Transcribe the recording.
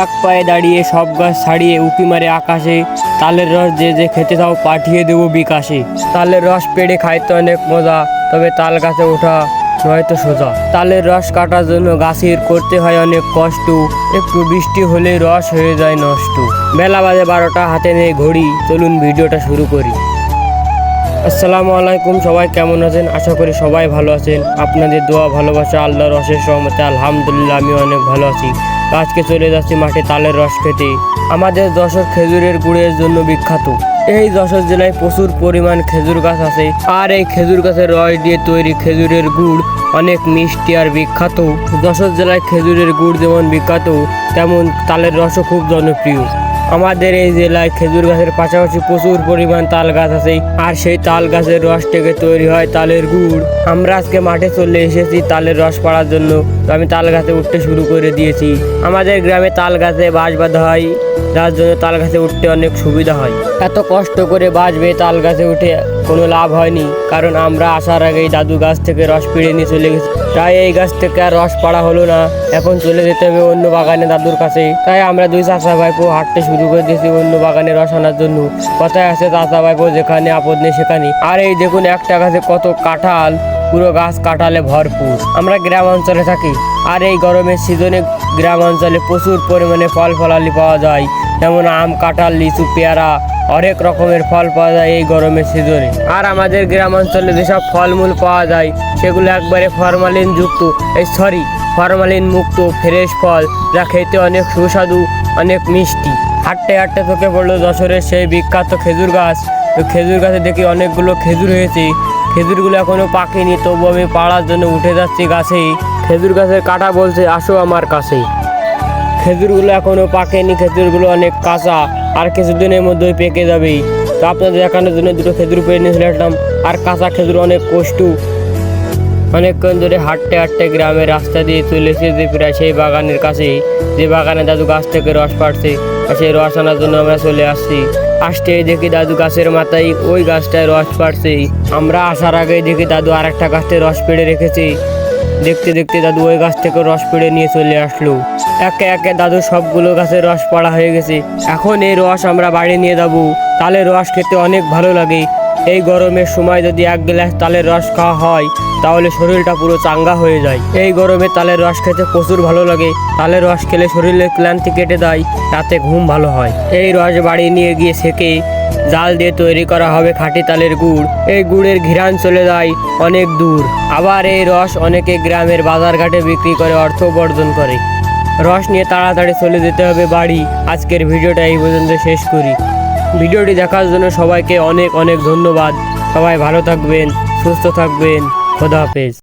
এক পায়ে দাঁড়িয়ে সব গাছ ছাড়িয়ে উঁকি মারে আকাশে। তালের রস যে যে খেতে চাও পাঠিয়ে দেবো বিকাশে। তালের রস পেড়ে খাইতে অনেক মজা, তবে তাল গাছে ওঠা নয়তো সোজা। তালের রস কাটার জন্য গাছের করতে হয় অনেক কষ্ট, একটু বৃষ্টি হলে রস হয়ে যায় নষ্ট। বেলা বাজে বারোটা, হাতে নিয়ে ঘড়ি, চলুন ভিডিওটা শুরু করি। আসসালামু আলাইকুম, সবাই কেমন আছেন? আশা করি সবাই ভালো আছেন। আপনাদের দোয়া, ভালোবাসা, আল্লাহর অশেষ রহমতে আলহামদুলিল্লাহ আমি অনেক ভালো আছি। আজকে চলে যাচ্ছি মাঠে তালের রস খেতে। আমাদের যশোর খেজুরের গুড়ের জন্য বিখ্যাত। এই যশোর জেলায় প্রচুর পরিমাণ খেজুর গাছ আছে। আর এই খেজুর গাছের রস দিয়ে তৈরি খেজুরের গুড় অনেক মিষ্টি আর বিখ্যাত। যশোর জেলায় খেজুরের গুড় যেমন বিখ্যাত, তেমন তালের রসও খুব জনপ্রিয়। আমাদের এই জেলায় খেজুর গাছের পাশাপাশি প্রচুর পরিমাণ তাল গাছ আছে। আর সেই তাল গাছের রস থেকে তৈরি হয় তালের গুড়। আমরা আজকে মাঠে চলে এসেছি তালের রস পাড়ার জন্য। তো আমি তাল গাছে উঠতে শুরু করে দিয়েছি। আমাদের গ্রামে তাল গাছে বাঁশ বাঁধা হয়। যার জন্য তাল গাছে উঠতে অনেক সুবিধা হয়। এত কষ্ট করে বাঁশ বেয়ে তাল গাছে উঠে কোনো লাভ হয়নি। কারণ আমরা আসার আগেই দাদু গাছ থেকে রস পেড়ে নিয়ে চলে গেছি। তাই এই গাছ থেকে আর রস পাড়া হলো না। এখন চলে যেতে হবে অন্য বাগানে দাদুর কাছে তাই আমরা দুই চাচা ভাইপো হাঁটতে শুরু করে দিয়েছি অন্য বাগানে রস আনার জন্য। কথায় আছে চাচা ভাইপো যেখানে আপদ নেই সেখানে। আর এই দেখুন একটা গাছে কত কাঁঠাল, পুরো গাছ কাঁঠালে ভরপুর। আমরা গ্রাম অঞ্চলে থাকি। আর এই গরমের সিজনে গ্রাম অঞ্চলে প্রচুর পরিমাণে ফল ফলালি পাওয়া যায়। যেমন আম, কাঁঠাল, লিচু, পেয়ারা অনেক রকমের ফল পাওয়া যায় এই গরমের সিজনে। আর আমাদের গ্রাম অঞ্চলে যেসব ফলমূল পাওয়া যায়, সেগুলো একবারে ফরমালিন যুক্ত, এই সরি ফরমালিন মুক্ত ফ্রেশ ফল, যা খেতে অনেক সুস্বাদু, অনেক মিষ্টি। হাঁটতে হাঁটতে চোখে পড়ল যশোরের সেই বিখ্যাত খেজুর গাছ। খেজুর গাছে দেখি অনেকগুলো খেজুর হয়েছে। খেজুরগুলো এখনও পাকেনি তবু আমি পাড়ার জন্য উঠে যাচ্ছি গাছেই। খেজুর গাছের কাটা বলছে আসো আমার কাছে খেজুরগুলো এখনও পাকেনি, খেজুরগুলো অনেক কাঁচা। আর কিছুদিনের মধ্যেই পেকে যাবেই। তো আপনাদের দেখানোর জন্য দুটো খেজুর পেয়ে নিয়ে আসলাম আর কাঁচা খেজুর অনেক কষ্টু। অনেকক্ষণ ধরে হাঁটতে হাঁটতে গ্রামের রাস্তা দিয়ে চলে এসেছে প্রায় সেই বাগানের কাছে যে বাগানে দাদু গাছ থেকে রস পাড়ছে, আর সেই রস আনার জন্য আমরা চলে আসছি। আসতে দেখি দাদু গাছের মাথায় ওই গাছটায় রস পাড়ছে। আমরা আসার আগে দেখি দাদু আর একটা গাছ থেকে রস পেড়ে রেখেছে। দেখতে দেখতে দাদু ওই গাছ থেকে রস পেড়ে নিয়ে চলে আসলো। একে একে দাদু সবগুলো গাছের রস পড়া হয়ে গেছে। এখন এই রস আমরা বাড়ি নিয়ে যাব। তালের রস খেতে অনেক ভালো লাগে। এই গরমের সময় যদি এক গ্লাস তালের রস খাওয়া হয়, তাহলে শরীরটা পুরো চাঙ্গা হয়ে যায়। এই গরমে তালের রস খেতে প্রচুর ভালো লাগে। তালের রস খেলে শরীরের ক্লান্তি কেটে দেয় রাতে ঘুম ভালো হয়। এই রস বাড়ি নিয়ে গিয়ে সেকে জাল দিয়ে তৈরি করা হবে খাঁটি তালের গুড়। এই গুড়ের ঘিরান চলে যায় অনেক দূর। আবার এই রস অনেকে গ্রামের বাজারঘাটে বিক্রি করে অর্থ উপার্জন করে। রস নিয়ে তাড়াতাড়ি চলে যেতে হবে বাড়ি। আজকের ভিডিওটা এই পর্যন্ত শেষ করি। ভিডিওটি দেখার জন্য সবাইকে অনেক অনেক ধন্যবাদ। সবাই ভালো থাকবেন, সুস্থ থাকবেন। খোদা হাফেজ।